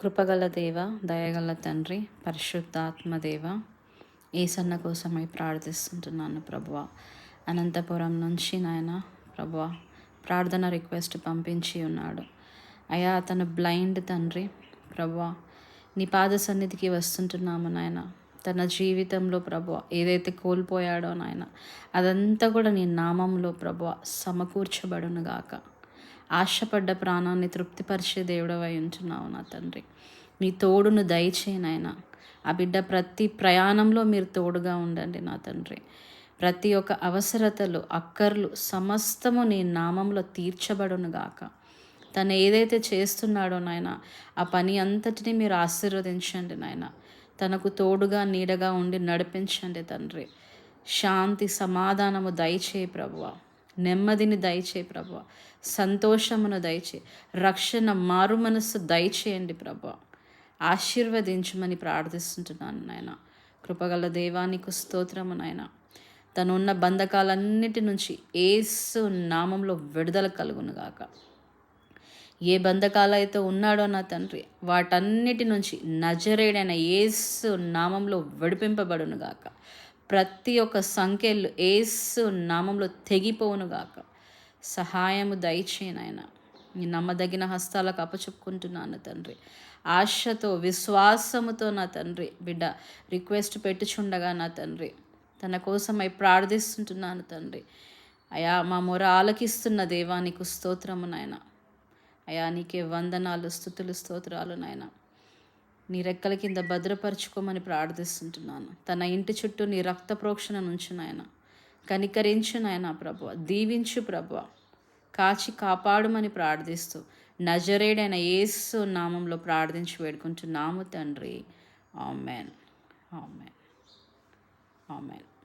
కృపగల దేవ దయగల తండ్రి పరిశుద్ధాత్మదేవ ఏసన్న కోసమై ప్రార్థిస్తుంటున్నాను ప్రభువ. అనంతపురం నుంచి నాయన ప్రభువ ప్రార్థన రిక్వెస్ట్ పంపించి ఉన్నాడు. అయా అతను బ్లైండ్ తండ్రి ప్రభువ. నీ పాద సన్నిధికి వస్తుంటున్నాము నాయన. తన జీవితంలో ప్రభు ఏదైతే కోల్పోయాడో నాయన అదంతా కూడా నీ నామంలో ప్రభు సమకూర్చబడునుగాక. ఆశపడ్డ ప్రాణాన్ని తృప్తిపరిచే దేవుడవై ఉంచున్నావు నా తండ్రి. మీ తోడును దయచేయనైనా ఆ బిడ్డ ప్రతి ప్రయాణంలో మీరు తోడుగా ఉండండి నా తండ్రి. ప్రతి ఒక్క అవసరతలు అక్కర్లు సమస్తము నీ నామంలో తీర్చబడును గాక. తను ఏదైతే చేస్తున్నాడో నాయన ఆ పని అంతటిని మీరు ఆశీర్వదించండి నాయన. తనకు తోడుగా నీడగా ఉండి నడిపించండి తండ్రి. శాంతి సమాధానము దయచేయి ప్రభువ. నెమ్మదిని దయచే ప్రభు సంతోషమును దయచే రక్షణ మారు మనస్సు దయచేయండి ప్రభు ఆశీర్వదించమని ప్రార్థిస్తుంటున్నాను నాయన. కృపగల దేవానికి స్తోత్రము నాయన. తను ఉన్న బంధకాలన్నిటి నుంచి ఏసు నామంలో విడుదల కలుగునుగాక ఏ బంధకాలైతే ఉన్నాడో నా తండ్రి వాటన్నిటి నుంచి నజరేడైన ఏసు నామంలో విడిపింపబడునుగాక ప్రతి ఒక్క సంఖ్యలు ఏసు నామంలో తెగిపోవునుగాక సహాయము దయచేయనైనా నీ నమ్మదగిన హస్తాలకు అప్పచెప్పుకుంటున్నాను తండ్రి. ఆశతో విశ్వాసముతో నా తండ్రి బిడ్డ రిక్వెస్ట్ పెట్టుచుండగా నా తండ్రి. తన కోసమై ప్రార్థిస్తుంటున్నాను తండ్రి. అయా మా మొర ఆలకిస్తున్న దేవానికి స్తోత్రము నాయన. అయా నీకే వందనాలు స్థుతులు స్తోత్రాలు నాయనా. నీ రెక్కల కింద భద్రపరుచుకోమని ప్రార్థిస్తుంటున్నాను. తన ఇంటి చుట్టూ నీ రక్త ప్రోక్షణ నుంచి నాయన. కనికరించు నాయన ప్రభు దీవించు ప్రభు కాచి కాపాడుమని ప్రార్థిస్తూ నజరేడైన యేసు నామంలో ప్రార్థించి వేడుకుంటున్నాము తండ్రి. ఆమెన్. ఆమెన్. ఆమెన్.